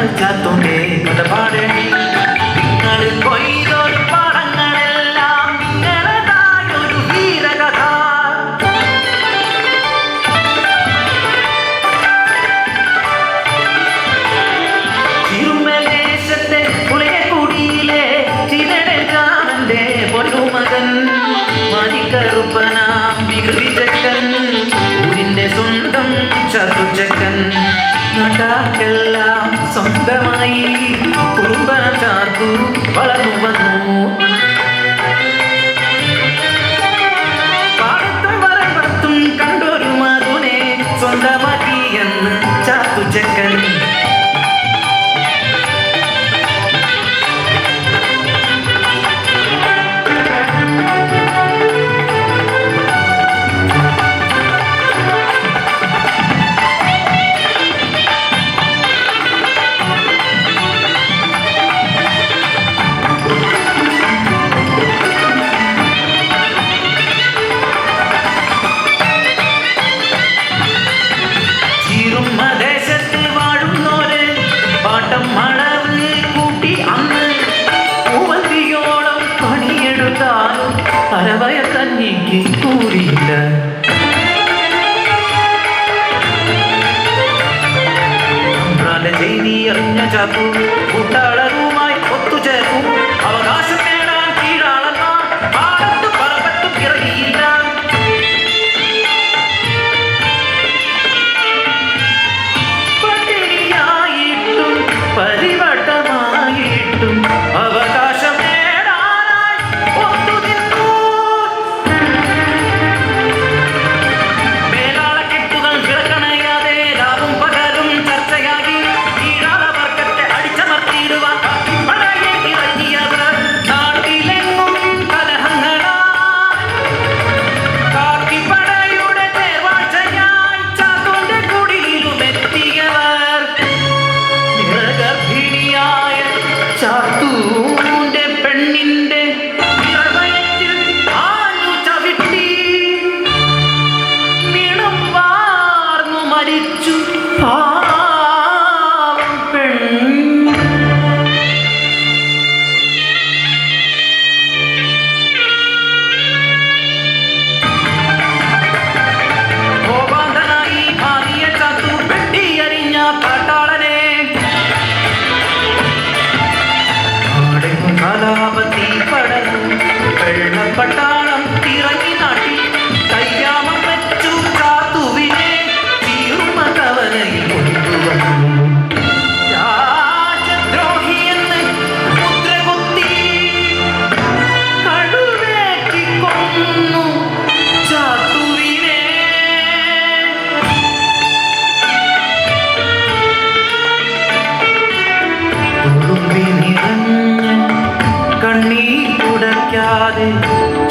നിങ്ങൾ ചാത്തുണ്ടേ കഥ പാടണേ നിങ്ങൾ കൊയ്തൊരു പടങ്ങളെല്ലാം നിങ്ങളതായൊരു വീരകഥ. തിരുമലേശത്തെ പുളിയക്കുടിയിലെ ചിലടൻ കാമന്റെ പൊന്നുമകൻ മണിക്കറുപ്പനാം വികൃതിചക്കൻ ഊരിന്റെ സ്വന്തം ചതുചക്കൻ. നടാക്കെല്ലാം சொந்தமாய் குடும்பத்தார்க்கு வளர்ந்து puta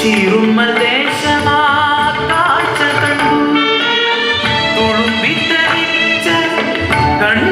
തിരുമൽ ദേശമാ കാഴ്ച കണ്ടു. തുളുമ്പിത്തരിച്ച കണ്ണു